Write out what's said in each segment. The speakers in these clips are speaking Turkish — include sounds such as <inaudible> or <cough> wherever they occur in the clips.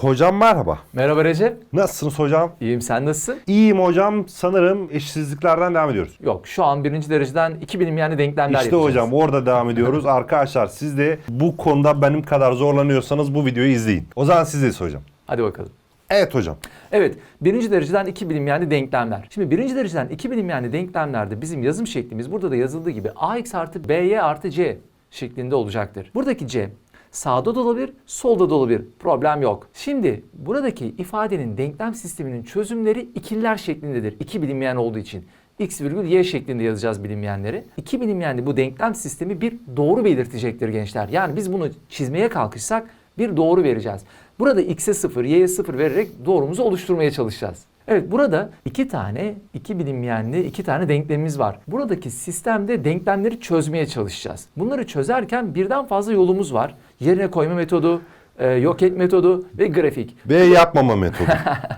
Hocam merhaba. Merhaba Recep. Nasılsınız hocam? İyiyim sen nasılsın? İyiyim hocam. Sanırım eşitsizliklerden devam ediyoruz. Yok şu an birinci dereceden iki bilim yani denklemler İşte yapacağız. hocam orada devam ediyoruz. <laughs> Arkadaşlar siz de bu konuda benim kadar zorlanıyorsanız bu videoyu izleyin. O zaman sizdeyiz hocam. Hadi bakalım. Evet hocam. Evet birinci dereceden iki bilim yani denklemler. Şimdi birinci dereceden iki bilim yani denklemlerde bizim yazım şeklimiz burada da yazıldığı gibi ax artı by artı c şeklinde olacaktır. Buradaki c sağda da olabilir, solda da olabilir. Problem yok. Şimdi buradaki ifadenin denklem sisteminin çözümleri ikililer şeklindedir. İki bilinmeyen olduğu için. X virgül Y şeklinde yazacağız bilinmeyenleri. İki bilinmeyenli bu denklem sistemi bir doğru belirtecektir gençler. Yani biz bunu çizmeye kalkışsak bir doğru vereceğiz. Burada x'e 0, y'ye 0 vererek doğrumuzu oluşturmaya çalışacağız. Evet burada iki tane, iki bilinmeyenli iki tane denklemimiz var. Buradaki sistemde denklemleri çözmeye çalışacağız. Bunları çözerken birden fazla yolumuz var. Yerine koyma metodu, e, yok et metodu ve grafik. Ve yapmama metodu.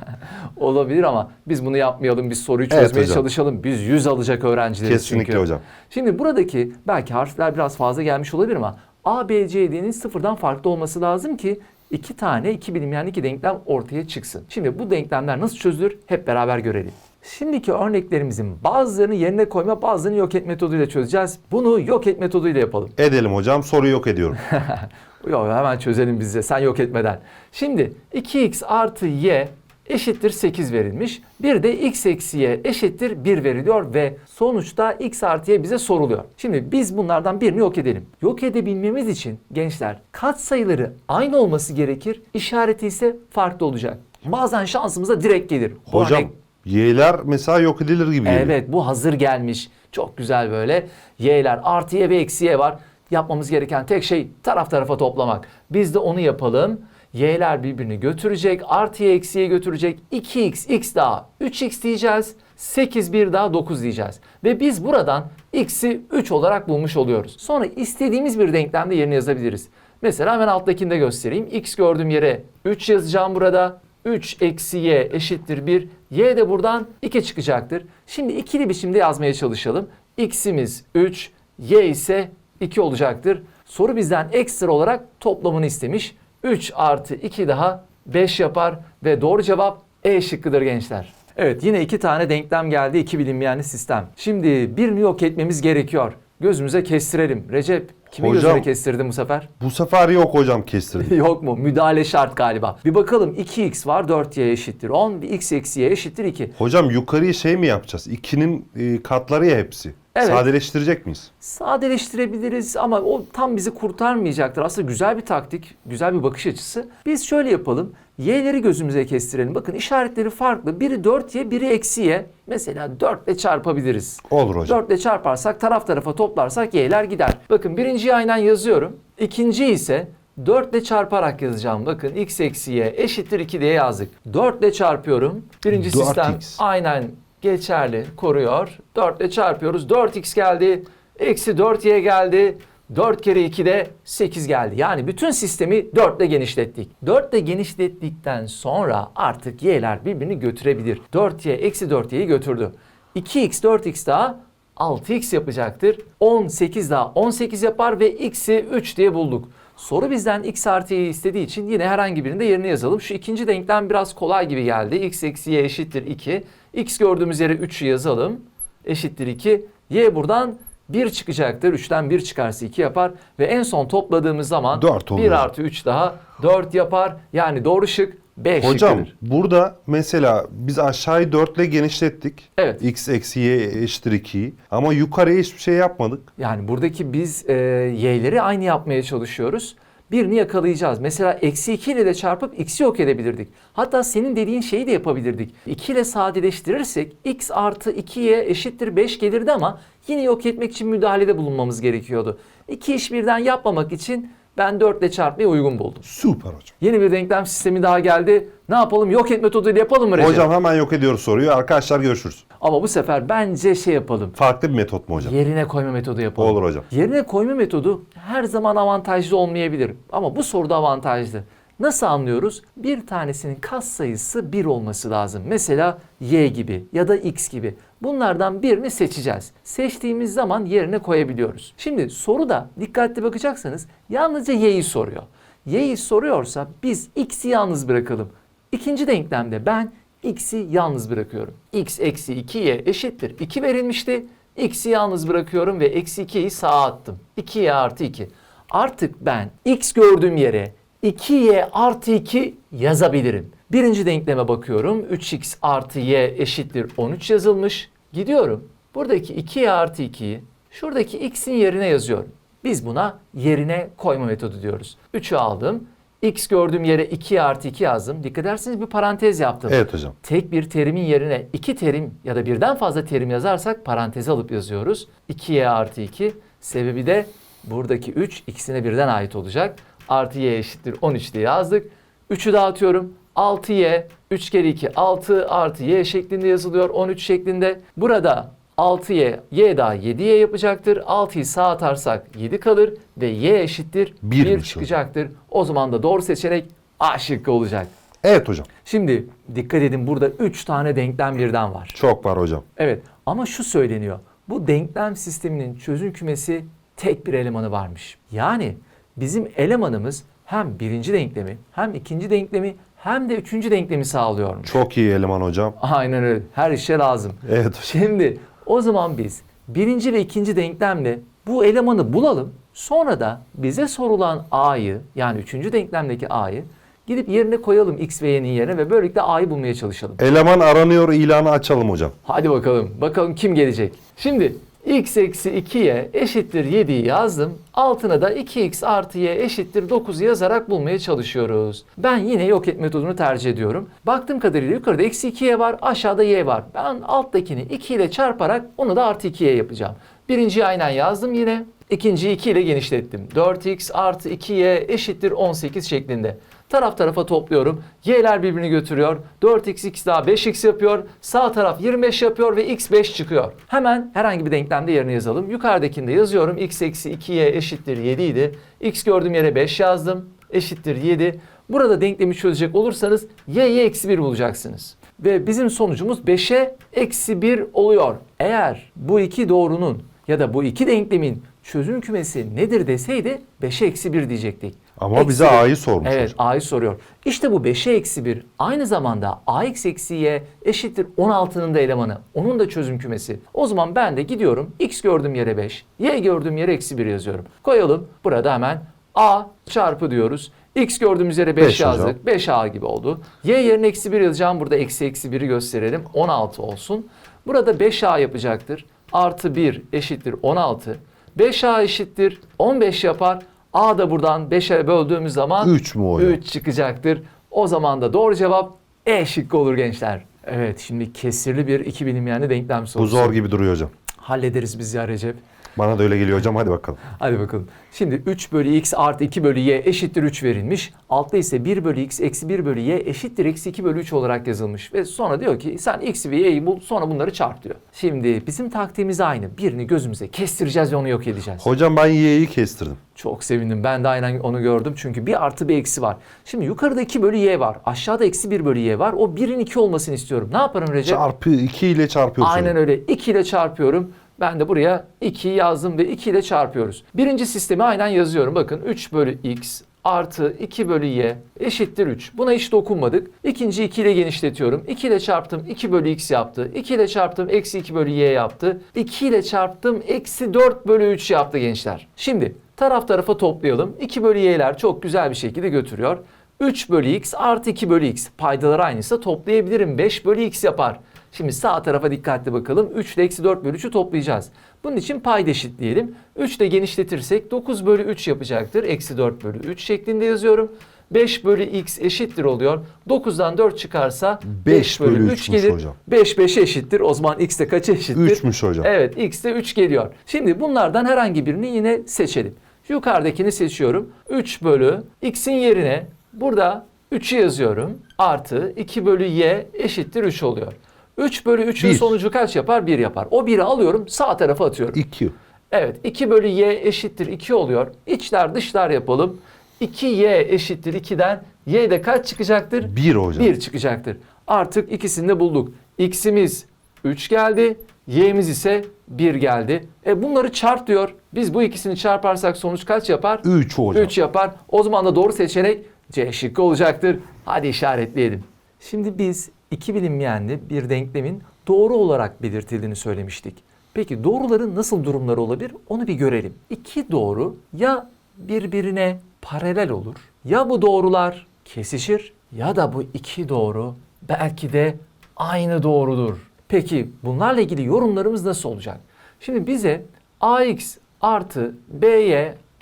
<laughs> Olabilir ama biz bunu yapmayalım. Biz soruyu Evet çözmeye hocam. çalışalım. Biz 100 alacak öğrencileriz Kesinlikle çünkü. hocam. Şimdi buradaki belki harfler biraz fazla gelmiş olabilir ama A, B, C, D'nin sıfırdan farklı olması lazım ki iki tane iki bilim yani iki denklem ortaya çıksın. Şimdi bu denklemler nasıl çözülür hep beraber görelim. Şimdiki örneklerimizin bazılarını yerine koyma bazılarını yok et metoduyla çözeceğiz. Bunu yok et metoduyla yapalım. Edelim hocam. Soruyu yok ediyorum. <laughs> Yok hemen çözelim bize sen yok etmeden. Şimdi 2x artı y eşittir 8 verilmiş. Bir de x eksi y eşittir 1 veriliyor ve sonuçta x artı y bize soruluyor. Şimdi biz bunlardan birini yok edelim. Yok edebilmemiz için gençler katsayıları aynı olması gerekir. İşareti ise farklı olacak. Bazen şansımıza direkt gelir. Hocam örnek- y'ler mesela yok edilir gibi geliyor. Evet bu hazır gelmiş. Çok güzel böyle. Y'ler artı y ve eksi y var. Yapmamız gereken tek şey taraf tarafa toplamak. Biz de onu yapalım. Y'ler birbirini götürecek. Artı y eksi y götürecek. 2x x daha 3x diyeceğiz. 8 bir daha 9 diyeceğiz. Ve biz buradan x'i 3 olarak bulmuş oluyoruz. Sonra istediğimiz bir denklemde yerine yazabiliriz. Mesela hemen alttakini de göstereyim. x gördüğüm yere 3 yazacağım burada. 3 eksi y eşittir 1. Y de buradan 2 çıkacaktır. Şimdi ikili biçimde yazmaya çalışalım. X'imiz 3, y ise 2 olacaktır. Soru bizden ekstra olarak toplamını istemiş. 3 artı 2 daha 5 yapar ve doğru cevap E şıkkıdır gençler. Evet yine iki tane denklem geldi iki bilinmeyenli sistem. Şimdi birini yok etmemiz gerekiyor. Gözümüze kestirelim. Recep kimi Hocam- gözüne kestirdin bu sefer? Bu sefer yok hocam kestirdim. <laughs> Yok mu? Müdahale şart galiba. Bir bakalım 2x var 4y eşittir 10. Bir x eksi y eşittir 2. hocam yukarıyı şey mi yapacağız? İkinin e, katları ya hepsi. Evet. Sadeleştirecek miyiz? Sadeleştirebiliriz ama o tam bizi kurtarmayacaktır. Aslında güzel bir taktik, güzel bir bakış açısı. Biz şöyle yapalım. Y'leri gözümüze kestirelim. Bakın işaretleri farklı. Biri 4y, biri eksi y. Mesela 4 ile çarpabiliriz. Olur hocam. 4 ile çarparsak taraf tarafa toplarsak y'ler gider. Bakın birinciyi aynen yazıyorum. İkinci ise 4 ile çarparak yazacağım. Bakın x eksi y eşittir 2 diye yazdık. 4 ile çarpıyorum. Birinci 4x. sistem aynen geçerli koruyor. 4 ile çarpıyoruz. 4x geldi. Eksi 4y geldi. 4 kere 2 de 8 geldi. Yani bütün sistemi 4 ile genişlettik. 4 ile genişlettikten sonra artık y'ler birbirini götürebilir. 4y eksi 4y'yi götürdü. 2x 4x daha 6x yapacaktır. 18 daha 18 yapar ve x'i 3 diye bulduk. Soru bizden x artı y'yi istediği için yine herhangi birinde yerine yazalım. Şu ikinci denklem biraz kolay gibi geldi. x eksi y eşittir 2. x gördüğümüz yere 3'ü yazalım. Eşittir 2. y buradan 1 çıkacaktır. 3'ten 1 çıkarsa 2 yapar. Ve en son topladığımız zaman Dört 1 oluyor. artı 3 daha 4 yapar. Yani doğru şık B Hocam şıkkıdır. burada mesela biz aşağıyı 4 ile genişlettik. Evet. X eksi y eşittir 2'yi. Ama yukarıya hiçbir şey yapmadık. Yani buradaki biz e, y'leri aynı yapmaya çalışıyoruz. Birini yakalayacağız. Mesela eksi 2 ile de çarpıp x'i yok edebilirdik. Hatta senin dediğin şeyi de yapabilirdik. 2 ile sadeleştirirsek x artı 2y eşittir 5 gelirdi ama yine yok etmek için müdahalede bulunmamız gerekiyordu. İki iş birden yapmamak için ben 4 ile çarpmayı uygun buldum. Süper hocam. Yeni bir denklem sistemi daha geldi. Ne yapalım? Yok et metoduyla yapalım mı Recep? Hocam hemen yok ediyoruz soruyu. Arkadaşlar görüşürüz. Ama bu sefer bence şey yapalım. Farklı bir metot mu hocam? Yerine koyma metodu yapalım. Olur hocam. Yerine koyma metodu her zaman avantajlı olmayabilir. Ama bu soruda avantajlı. Nasıl anlıyoruz? Bir tanesinin katsayısı 1 olması lazım. Mesela y gibi ya da x gibi. Bunlardan birini seçeceğiz. Seçtiğimiz zaman yerine koyabiliyoruz. Şimdi soruda dikkatli bakacaksanız yalnızca y'yi soruyor. y'yi soruyorsa biz x'i yalnız bırakalım. İkinci denklemde ben x'i yalnız bırakıyorum. x eksi 2y eşittir 2 verilmişti. x'i yalnız bırakıyorum ve eksi 2'yi sağa attım. 2y artı 2. Artık ben x gördüğüm yere 2y artı 2 yazabilirim. Birinci denkleme bakıyorum. 3x artı y eşittir 13 yazılmış. Gidiyorum. Buradaki 2y artı 2'yi şuradaki x'in yerine yazıyorum. Biz buna yerine koyma metodu diyoruz. 3'ü aldım. X gördüğüm yere 2 artı 2 yazdım. Dikkat ederseniz bir parantez yaptım. Evet hocam. Tek bir terimin yerine iki terim ya da birden fazla terim yazarsak paranteze alıp yazıyoruz. 2y artı 2. Sebebi de buradaki 3 ikisine birden ait olacak. Artı y eşittir 13 diye yazdık. 3'ü dağıtıyorum. 6y 3 kere 2 6 artı y şeklinde yazılıyor 13 şeklinde. Burada 6y y daha 7y yapacaktır. 6'yı sağa atarsak 7 kalır ve y eşittir Bir 1 mi çıkacaktır. O zaman da doğru seçenek A şıkkı olacak. Evet hocam. Şimdi dikkat edin burada 3 tane denklem birden var. Çok var hocam. Evet ama şu söyleniyor. Bu denklem sisteminin çözüm kümesi tek bir elemanı varmış. Yani bizim elemanımız hem birinci denklemi hem ikinci denklemi hem de üçüncü denklemi sağlıyormuş. Çok iyi eleman hocam. Aynen öyle. Her işe lazım. Evet hocam. Şimdi o zaman biz birinci ve ikinci denklemle bu elemanı bulalım. Sonra da bize sorulan a'yı yani üçüncü denklemdeki a'yı gidip yerine koyalım x ve y'nin yerine ve böylelikle a'yı bulmaya çalışalım. Eleman aranıyor ilanı açalım hocam. Hadi bakalım. Bakalım kim gelecek. Şimdi x eksi 2y eşittir 7'yi yazdım. Altına da 2x artı y eşittir 9'u yazarak bulmaya çalışıyoruz. Ben yine yok et metodunu tercih ediyorum. Baktığım kadarıyla yukarıda eksi 2y var, aşağıda y var. Ben alttakini 2 ile çarparak onu da artı 2y yapacağım. Birinciyi aynen yazdım yine. İkinciyi 2 ile genişlettim. 4x artı 2y eşittir 18 şeklinde. Taraf tarafa topluyorum. Y'ler birbirini götürüyor. 4x x daha 5x yapıyor. Sağ taraf 25 yapıyor ve x 5 çıkıyor. Hemen herhangi bir denklemde yerine yazalım. Yukarıdakinde yazıyorum. x eksi 2y eşittir 7 idi. x gördüğüm yere 5 yazdım. Eşittir 7. Burada denklemi çözecek olursanız y'ye eksi 1 bulacaksınız. Ve bizim sonucumuz 5'e eksi 1 oluyor. Eğer bu iki doğrunun ya da bu iki denklemin çözüm kümesi nedir deseydi 5'e eksi 1 diyecektik. Ama Eksi bize. A'yı sormuş Evet hocam. A'yı soruyor. İşte bu 5'e eksi 1 aynı zamanda ax eksi y eşittir 16'nın da elemanı. Onun da çözüm kümesi. O zaman ben de gidiyorum x gördüğüm yere 5, y gördüğüm yere eksi 1 yazıyorum. Koyalım burada hemen a çarpı diyoruz. X gördüğümüz yere 5 Beş hocam. yazdık. 5a gibi oldu. Y yerine eksi 1 yazacağım. Burada eksi eksi 1'i gösterelim. 16 olsun. Burada 5a yapacaktır. Artı 1 eşittir 16. 5a eşittir 15 yapar. A da buradan 5'e böldüğümüz zaman Üç mü hocam? 3 çıkacaktır. O zaman da doğru cevap E şıkkı olur gençler. Evet şimdi kesirli bir iki bilinmeyenli denklem Bu sorusu. zor gibi duruyor hocam. Hallederiz biz ya Recep. Bana da öyle geliyor hocam hadi bakalım. Hadi bakalım. Şimdi 3 bölü x artı 2 bölü y eşittir 3 verilmiş. Altta ise 1 bölü x eksi 1 bölü y eşittir eksi 2 bölü 3 olarak yazılmış. Ve sonra diyor ki sen x ve y'yi bul sonra bunları çarp diyor. Şimdi bizim taktiğimiz aynı. Birini gözümüze kestireceğiz ve onu yok edeceğiz. Hocam ben Y'yi kestirdim. Çok sevindim. Ben de aynen onu gördüm. Çünkü bir artı bir eksi var. Şimdi yukarıda 2 bölü y var. Aşağıda eksi 1 bölü y var. O 1'in 2 olmasını istiyorum. Ne yaparım Recep? Çarpı 2 ile çarpıyorsun. Aynen öyle. 2 ile çarpıyorum. Ben de buraya 2'yi yazdım ve 2 ile çarpıyoruz. Birinci sistemi aynen yazıyorum. Bakın 3 bölü x artı 2 bölü y eşittir 3. Buna hiç dokunmadık. İkinci 2 ile genişletiyorum. 2 ile çarptım 2 bölü x yaptı. 2 ile çarptım eksi 2 bölü y yaptı. 2 ile çarptım eksi 4 bölü 3 yaptı gençler. Şimdi taraf tarafa toplayalım. 2 bölü y'ler çok güzel bir şekilde götürüyor. 3 bölü x artı 2 bölü x. Paydalar aynıysa toplayabilirim. 5 bölü x yapar. Şimdi sağ tarafa dikkatli bakalım. 3 ile eksi 4 bölü 3'ü toplayacağız. Bunun için payda eşitleyelim. 3 ile genişletirsek 9 bölü 3 yapacaktır. Eksi 4 bölü 3 şeklinde yazıyorum. 5 bölü x eşittir oluyor. 9'dan 4 çıkarsa 5 5 bölü bölü 3 üçmüş gelir. hocam. 5 5'e eşittir. O zaman x de kaça eşittir? 3'müş hocam. Evet x de 3 geliyor. Şimdi bunlardan herhangi birini yine seçelim. Yukarıdakini seçiyorum. 3 bölü x'in yerine burada 3'ü yazıyorum. Artı 2 bölü y eşittir 3 oluyor. 3 bölü 3'ün Bir. sonucu kaç yapar? 1 yapar. O 1'i alıyorum sağ tarafa atıyorum. 2. Evet 2 bölü y eşittir 2 oluyor. İçler dışlar yapalım. 2y eşittir 2'den y de kaç çıkacaktır? 1 hocam. 1 çıkacaktır. Artık ikisini de bulduk. X'imiz 3 geldi. Y'miz ise 1 geldi. E bunları çarp diyor. Biz bu ikisini çarparsak sonuç kaç yapar? 3 hocam. 3 yapar. O zaman da doğru seçenek C şıkkı olacaktır. Hadi işaretleyelim. Şimdi biz iki bilinmeyenli bir denklemin doğru olarak belirtildiğini söylemiştik. Peki doğruların nasıl durumları olabilir onu bir görelim. İki doğru ya birbirine paralel olur ya bu doğrular kesişir ya da bu iki doğru belki de aynı doğrudur. Peki bunlarla ilgili yorumlarımız nasıl olacak? Şimdi bize ax artı by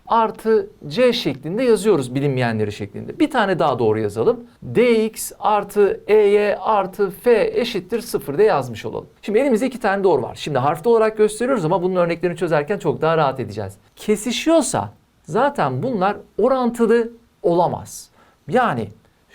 artı c şeklinde yazıyoruz bilinmeyenleri şeklinde. Bir tane daha doğru yazalım. dx artı ey artı f eşittir 0 de yazmış olalım. Şimdi elimizde iki tane doğru var. Şimdi harfli olarak gösteriyoruz ama bunun örneklerini çözerken çok daha rahat edeceğiz. Kesişiyorsa zaten bunlar orantılı olamaz. Yani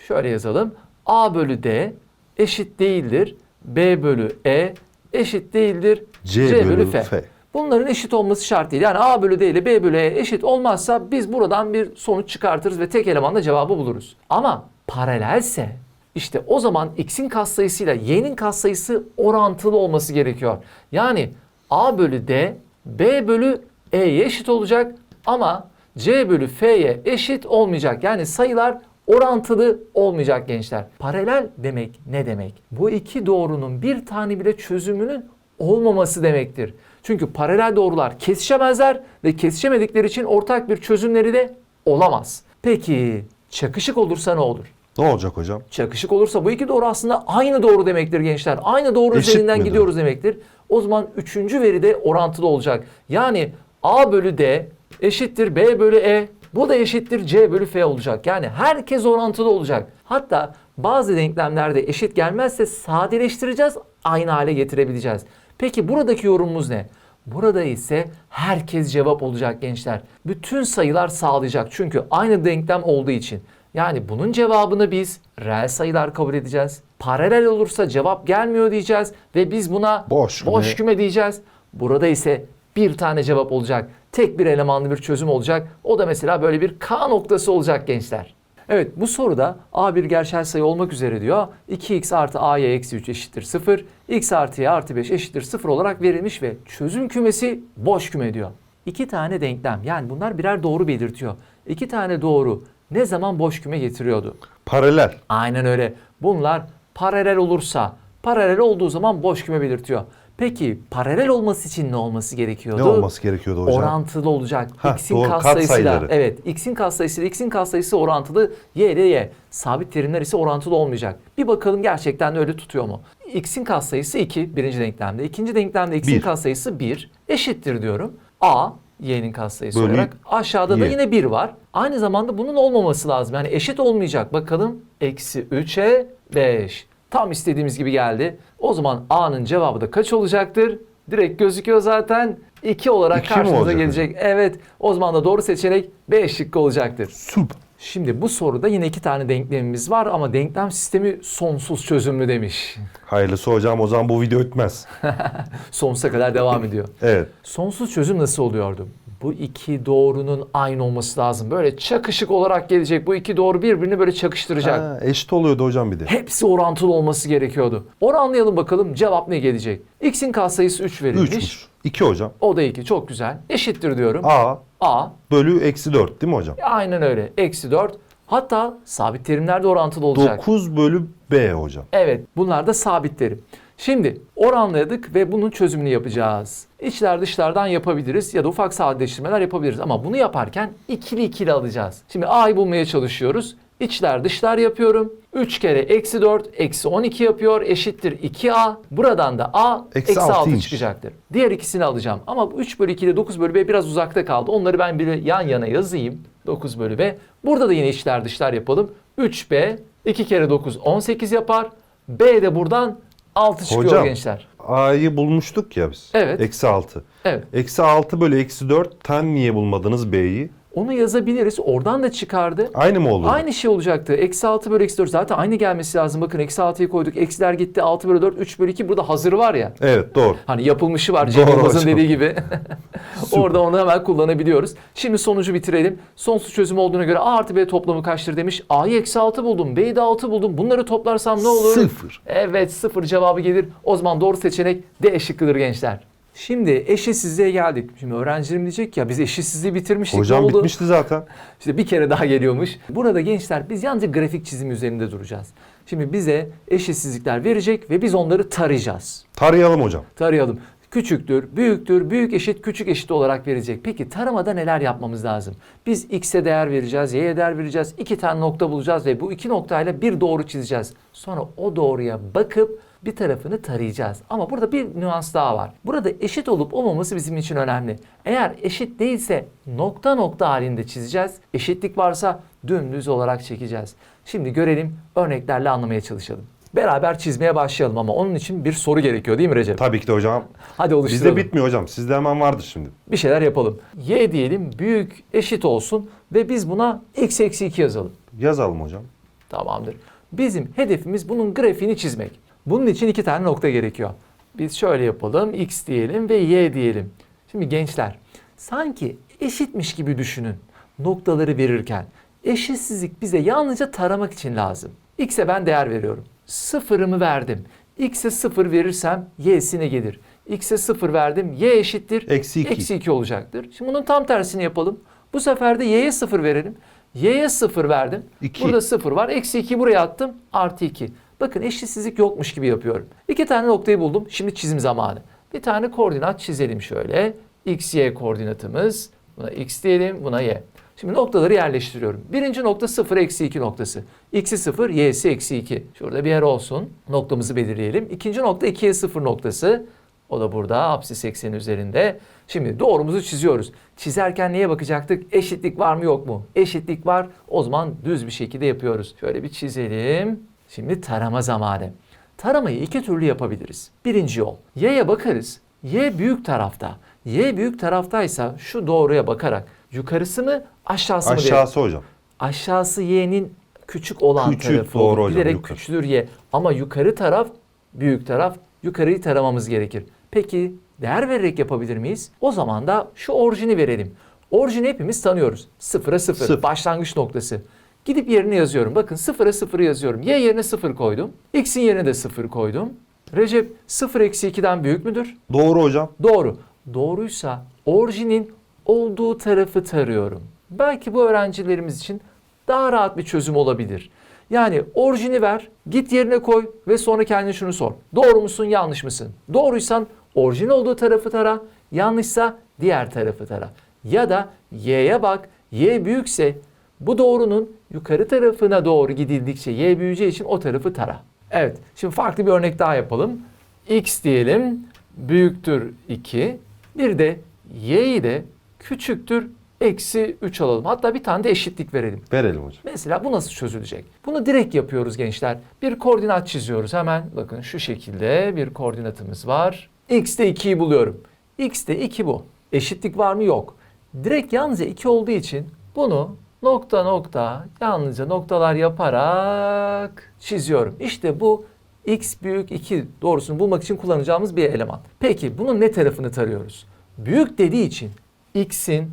şöyle yazalım. a bölü d eşit değildir. b bölü e eşit değildir. C bölü F. Bunların eşit olması şart değil. Yani A bölü D ile B bölü E eşit olmazsa biz buradan bir sonuç çıkartırız ve tek elemanla cevabı buluruz. Ama paralelse işte o zaman x'in katsayısıyla y'nin katsayısı orantılı olması gerekiyor. Yani A bölü D B bölü E'ye eşit olacak ama C bölü F'ye eşit olmayacak. Yani sayılar orantılı olmayacak gençler. Paralel demek ne demek? Bu iki doğrunun bir tane bile çözümünün olmaması demektir. Çünkü paralel doğrular kesişemezler ve kesişemedikleri için ortak bir çözümleri de olamaz. Peki çakışık olursa ne olur? Ne olacak hocam? Çakışık olursa bu iki doğru aslında aynı doğru demektir gençler. Aynı doğru Eşit üzerinden midir? gidiyoruz demektir. O zaman üçüncü veri de orantılı olacak. Yani A bölü D eşittir B bölü E. Bu da eşittir C bölü F olacak. Yani herkes orantılı olacak. Hatta bazı denklemlerde eşit gelmezse sadeleştireceğiz, aynı hale getirebileceğiz. Peki buradaki yorumumuz ne? Burada ise herkes cevap olacak gençler. Bütün sayılar sağlayacak çünkü aynı denklem olduğu için. Yani bunun cevabını biz reel sayılar kabul edeceğiz. Paralel olursa cevap gelmiyor diyeceğiz ve biz buna Boş küme. boş küme diyeceğiz. Burada ise bir tane cevap olacak. Tek bir elemanlı bir çözüm olacak. O da mesela böyle bir K noktası olacak gençler. Evet bu soruda A bir gerçel sayı olmak üzere diyor. 2x artı a'ya eksi 3 eşittir 0. x artı y artı 5 eşittir 0 olarak verilmiş ve çözüm kümesi boş küme diyor. İki tane denklem yani bunlar birer doğru belirtiyor. İki tane doğru ne zaman boş küme getiriyordu? Paralel. Aynen öyle. Bunlar paralel olursa, paralel olduğu zaman boş küme belirtiyor. Peki paralel olması için ne olması gerekiyordu? Ne olması gerekiyordu hocam? Orantılı olacak. X'in doğru, katsayıları. Evet, x'in katsayısıyla x'in katsayısı orantılı, y ile y. Sabit terimler ise orantılı olmayacak. Bir bakalım gerçekten öyle tutuyor mu? x'in katsayısı 2 birinci denklemde. ikinci denklemde x'in Bir. katsayısı 1. Eşittir diyorum. a y'nin katsayısı Bölü olarak. Aşağıda da y. yine 1 var. Aynı zamanda bunun olmaması lazım. Yani eşit olmayacak. Bakalım eksi 3'e 5. Tam istediğimiz gibi geldi. O zaman A'nın cevabı da kaç olacaktır? Direkt gözüküyor zaten. 2 olarak İki karşımıza gelecek. Evet. O zaman da doğru seçenek B şıkkı olacaktır. Süp. Şimdi bu soruda yine iki tane denklemimiz var ama denklem sistemi sonsuz çözümlü demiş. Hayırlısı hocam o zaman bu video bitmez. <laughs> Sonsuza kadar devam ediyor. Evet. Sonsuz çözüm nasıl oluyordu? Bu iki doğrunun aynı olması lazım. Böyle çakışık olarak gelecek. Bu iki doğru birbirini böyle çakıştıracak. Ha, eşit oluyordu hocam bir de. Hepsi orantılı olması gerekiyordu. Oranlayalım bakalım cevap ne gelecek? X'in katsayısı 3 verilmiş. 3'müş. 2 hocam. O da 2 çok güzel. Eşittir diyorum. A A. bölü eksi 4 değil mi hocam? Aynen öyle. Eksi 4. Hatta sabit terimler de orantılı olacak. 9 bölü B hocam. Evet bunlar da sabit terim. Şimdi oranladık ve bunun çözümünü yapacağız. İçler dışlardan yapabiliriz ya da ufak sadeleştirmeler yapabiliriz. Ama bunu yaparken ikili ikili alacağız. Şimdi A'yı bulmaya çalışıyoruz. İçler dışlar yapıyorum. 3 kere eksi 4 eksi 12 yapıyor eşittir 2A. Buradan da A Eksi eksi 6 altıymış. çıkacaktır. Diğer ikisini alacağım. Ama bu 3 bölü 2 ile 9 bölü B biraz uzakta kaldı. Onları ben bir yan yana yazayım. 9 bölü B. Burada da yine içler dışlar yapalım. 3B 2 kere 9 18 yapar. B de buradan 6 çıkıyor Hocam. gençler. A'yı bulmuştuk ya biz. Evet. Eksi 6. Evet. Eksi 6 bölü eksi 4 ten niye bulmadınız B'yi? Onu yazabiliriz. Oradan da çıkardı. Aynı mı oldu? Aynı şey olacaktı. Eksi 6 bölü eksi 4 zaten aynı gelmesi lazım. Bakın eksi 6'yı koyduk. Eksiler gitti. 6 bölü 4, 3 bölü 2. Burada hazır var ya. Evet doğru. Hani yapılmışı var Cem Yılmaz'ın dediği gibi. <laughs> <laughs> Orada onu hemen kullanabiliyoruz. Şimdi sonucu bitirelim. Sonsuz çözüm olduğuna göre A artı B toplamı kaçtır demiş. A'yı eksi 6 buldum. B'yi de 6 buldum. Bunları toplarsam ne olur? Sıfır. Evet sıfır cevabı gelir. O zaman doğru seçenek D şıkkıdır gençler. Şimdi eşitsizliğe geldik. Şimdi öğrencilerim diyecek ya biz eşitsizliği bitirmiştik. ne Hocam oldu? bitmişti zaten. İşte bir kere daha geliyormuş. Burada gençler biz yalnızca grafik çizim üzerinde duracağız. Şimdi bize eşitsizlikler verecek ve biz onları tarayacağız. Tarayalım hocam. Tarayalım. Küçüktür, büyüktür, büyük eşit, küçük eşit olarak verecek. Peki taramada neler yapmamız lazım? Biz x'e değer vereceğiz, y'ye değer vereceğiz. iki tane nokta bulacağız ve bu iki noktayla bir doğru çizeceğiz. Sonra o doğruya bakıp bir tarafını tarayacağız. Ama burada bir nüans daha var. Burada eşit olup olmaması bizim için önemli. Eğer eşit değilse nokta nokta halinde çizeceğiz. Eşitlik varsa dümdüz olarak çekeceğiz. Şimdi görelim, örneklerle anlamaya çalışalım. Beraber çizmeye başlayalım ama onun için bir soru gerekiyor değil mi Recep? Tabii ki de hocam. Hadi oluşturalım. Bizde bitmiyor hocam. Sizde hemen vardır şimdi. Bir şeyler yapalım. Y diyelim büyük eşit olsun ve biz buna x eksi 2 yazalım. Yazalım hocam. Tamamdır. Bizim hedefimiz bunun grafiğini çizmek. Bunun için iki tane nokta gerekiyor. Biz şöyle yapalım. X diyelim ve Y diyelim. Şimdi gençler sanki eşitmiş gibi düşünün noktaları verirken. Eşitsizlik bize yalnızca taramak için lazım. X'e ben değer veriyorum. Sıfırımı verdim. X'e sıfır verirsem Y'sine gelir. X'e sıfır verdim. Y eşittir. Eksi iki. Eksi 2 olacaktır. Şimdi bunun tam tersini yapalım. Bu sefer de Y'ye sıfır verelim. Y'ye sıfır verdim. İki. Burada sıfır var. Eksi 2 buraya attım. Artı 2. Bakın eşitsizlik yokmuş gibi yapıyorum. İki tane noktayı buldum. Şimdi çizim zamanı. Bir tane koordinat çizelim şöyle. X, Y koordinatımız. Buna X diyelim, buna Y. Şimdi noktaları yerleştiriyorum. Birinci nokta 0, eksi 2 noktası. X'i 0, Y'si eksi 2. Şurada bir yer olsun. Noktamızı belirleyelim. İkinci nokta 2'ye 0 noktası. O da burada apsis ekseni üzerinde. Şimdi doğrumuzu çiziyoruz. Çizerken neye bakacaktık? Eşitlik var mı yok mu? Eşitlik var. O zaman düz bir şekilde yapıyoruz. Şöyle bir çizelim. Şimdi tarama zamanı. Taramayı iki türlü yapabiliriz. Birinci yol. Y'ye bakarız. Y büyük tarafta. Y büyük taraftaysa şu doğruya bakarak yukarısı mı aşağısı mı Aşağısı hocam. aşağısı y'nin küçük olan Küçük, tarafı doğru hocam, Bilerek yukarı. küçülür y. Ama yukarı taraf büyük taraf. Yukarıyı taramamız gerekir. Peki değer vererek yapabilir miyiz? O zaman da şu orijini verelim. Orijini hepimiz tanıyoruz. Sıfıra sıfır. Sıfır. Başlangıç noktası. Gidip yerini yazıyorum. Bakın sıfıra sıfır yazıyorum. Y yerine sıfır koydum. X'in yerine de sıfır koydum. Recep sıfır eksi 2'den büyük müdür? Doğru hocam. Doğru. Doğruysa orijinin olduğu tarafı tarıyorum. Belki bu öğrencilerimiz için daha rahat bir çözüm olabilir. Yani orijini ver, git yerine koy ve sonra kendine şunu sor. Doğru musun, yanlış mısın? Doğruysan orijin olduğu tarafı tara, yanlışsa diğer tarafı tara. Ya da y'ye bak, y büyükse bu doğrunun yukarı tarafına doğru gidildikçe y büyüyeceği için o tarafı tara. Evet, şimdi farklı bir örnek daha yapalım. x diyelim büyüktür 2. Bir de y'yi de küçüktür eksi 3 alalım. Hatta bir tane de eşitlik verelim. Verelim hocam. Mesela bu nasıl çözülecek? Bunu direkt yapıyoruz gençler. Bir koordinat çiziyoruz hemen. Bakın şu şekilde bir koordinatımız var. X'te 2'yi buluyorum. X'te 2 bu. Eşitlik var mı? Yok. Direkt yalnızca 2 olduğu için bunu nokta nokta yalnızca noktalar yaparak çiziyorum. İşte bu x büyük 2 doğrusunu bulmak için kullanacağımız bir eleman. Peki bunun ne tarafını tarıyoruz? Büyük dediği için x'in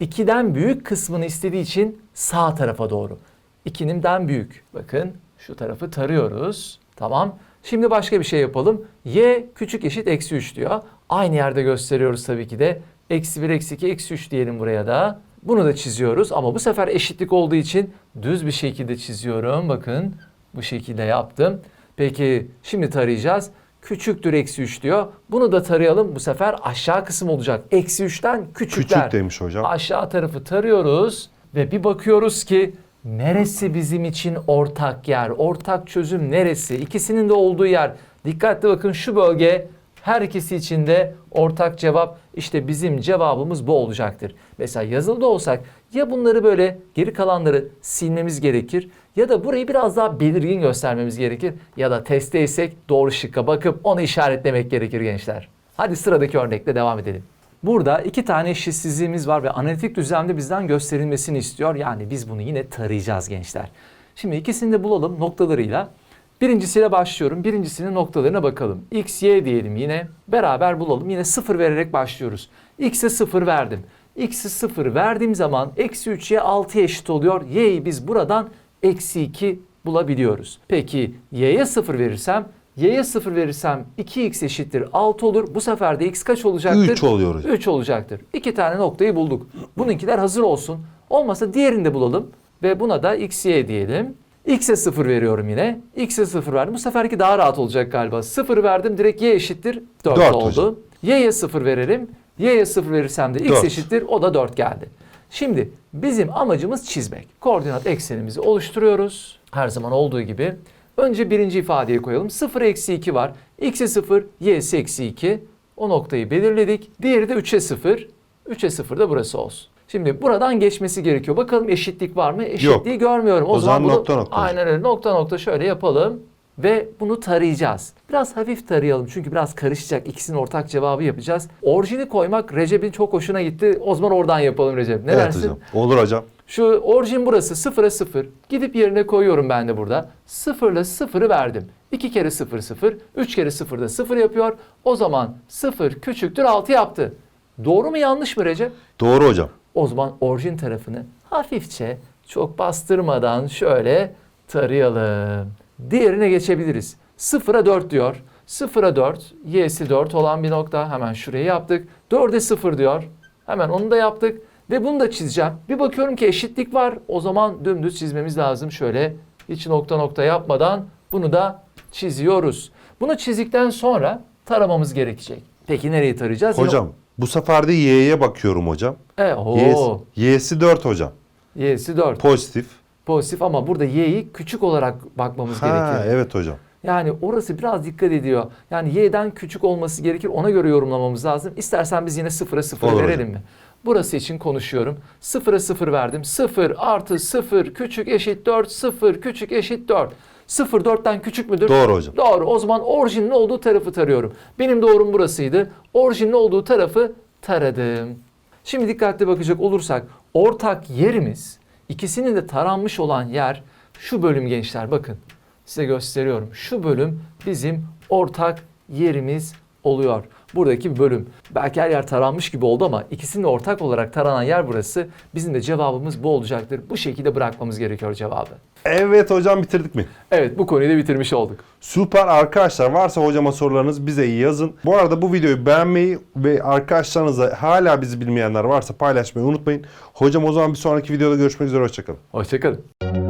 2'den büyük kısmını istediği için sağ tarafa doğru. 2'nimden büyük. Bakın şu tarafı tarıyoruz. Tamam. Şimdi başka bir şey yapalım. Y küçük eşit eksi 3 diyor. Aynı yerde gösteriyoruz tabii ki de. Eksi 1, eksi 2, eksi 3 diyelim buraya da. Bunu da çiziyoruz ama bu sefer eşitlik olduğu için düz bir şekilde çiziyorum. Bakın bu şekilde yaptım. Peki şimdi tarayacağız. Küçüktür eksi 3 diyor. Bunu da tarayalım. Bu sefer aşağı kısım olacak. Eksi 3'ten küçükler. Küçük demiş hocam. Aşağı tarafı tarıyoruz ve bir bakıyoruz ki neresi bizim için ortak yer? Ortak çözüm neresi? İkisinin de olduğu yer. Dikkatli bakın şu bölge her ikisi için de ortak cevap işte bizim cevabımız bu olacaktır. Mesela yazılıda olsak ya bunları böyle geri kalanları silmemiz gerekir ya da burayı biraz daha belirgin göstermemiz gerekir ya da testteysek doğru şıkka bakıp onu işaretlemek gerekir gençler. Hadi sıradaki örnekle devam edelim. Burada iki tane eşitsizliğimiz var ve analitik düzlemde bizden gösterilmesini istiyor. Yani biz bunu yine tarayacağız gençler. Şimdi ikisini de bulalım noktalarıyla. Birincisiyle başlıyorum. Birincisinin noktalarına bakalım. X, Y diyelim yine. Beraber bulalım. Yine sıfır vererek başlıyoruz. X'e sıfır verdim. X'e sıfır verdiğim zaman eksi 3'ye 6'ya eşit oluyor. Y'yi biz buradan eksi 2 bulabiliyoruz. Peki Y'ye sıfır verirsem Y'ye 0 verirsem 2x eşittir 6 olur. Bu sefer de x kaç olacaktır? 3 oluyor hocam. 3 olacaktır. İki tane noktayı bulduk. Bununkiler hazır olsun. Olmasa diğerini de bulalım. Ve buna da x, y diyelim. X'e 0 veriyorum yine. X'e 0 verdim. Bu seferki daha rahat olacak galiba. 0 verdim direkt y eşittir 4, Dört oldu. hocam. Y'ye 0 verelim. Y'ye 0 verirsem de x Dört. eşittir. O da 4 geldi. Şimdi bizim amacımız çizmek. Koordinat eksenimizi oluşturuyoruz. Her zaman olduğu gibi. Önce birinci ifadeyi koyalım. 0 eksi 2 var. X'e 0, y'si eksi 2. O noktayı belirledik. Diğeri de 3'e 0. 3'e 0 da burası olsun. Şimdi buradan geçmesi gerekiyor. Bakalım eşitlik var mı? Eşitliği görmüyorum. O, O zaman bunu nokta nokta aynen öyle nokta nokta şöyle yapalım ve bunu tarayacağız. Biraz hafif tarayalım çünkü biraz karışacak. İkisinin ortak cevabı yapacağız. Orijini koymak Recep'in çok hoşuna gitti. O zaman oradan yapalım Recep. Ne evet dersin? hocam. Olur hocam. Şu orijin burası 0'a 0. Gidip yerine koyuyorum ben de burada. 0 ile 0'ı verdim. 2 kere 0 0. 3 kere 0 da 0 yapıyor. O zaman 0 küçüktür 6 yaptı. Doğru mu yanlış mı Recep? Doğru hocam. O zaman orijin tarafını hafifçe çok bastırmadan şöyle tarayalım. Diğerine geçebiliriz. 0'a 4 diyor. 0'a 4, y'si 4 olan bir nokta. Hemen şurayı yaptık. 4'e 0 diyor. Hemen onu da yaptık. Ve bunu da çizeceğim. Bir bakıyorum ki eşitlik var. O zaman dümdüz çizmemiz lazım. Şöyle hiç nokta nokta yapmadan bunu da çiziyoruz. Bunu çizdikten sonra taramamız gerekecek. Peki nereyi tarayacağız? Hocam bu sefer de y'ye bakıyorum hocam. E, oo. Y'si, y'si 4 hocam. Y'si 4. Pozitif. Pozitif ama burada y'yi küçük olarak bakmamız Ha, gerekiyor. evet hocam. Yani orası biraz dikkat ediyor. Yani y'den küçük olması gerekir. Ona göre yorumlamamız lazım. İstersen biz yine sıfıra sıfır Olur verelim hocam. mi? Burası için konuşuyorum. Sıfıra sıfır verdim. Sıfır artı sıfır küçük eşit 4. Sıfır küçük eşit 4. Sıfır 4'ten küçük müdür? Doğru hocam. Doğru. O zaman orijinin olduğu tarafı tarıyorum. Benim doğrum burasıydı. Orijinin olduğu tarafı taradım. Şimdi dikkatli bakacak olursak ortak yerimiz ikisinin de taranmış olan yer şu bölüm gençler bakın. Size gösteriyorum. Şu bölüm bizim ortak yerimiz oluyor. Buradaki bölüm. Belki her yer taranmış gibi oldu ama ikisinin ortak olarak taranan yer burası. Bizim de cevabımız bu olacaktır. Bu şekilde bırakmamız gerekiyor cevabı. Evet hocam bitirdik mi? Evet bu konuyu da bitirmiş olduk. Süper arkadaşlar varsa hocama sorularınız bize yazın. Bu arada bu videoyu beğenmeyi ve arkadaşlarınızla hala bizi bilmeyenler varsa paylaşmayı unutmayın. Hocam o zaman bir sonraki videoda görüşmek üzere hoşçakalın. Hoşçakalın.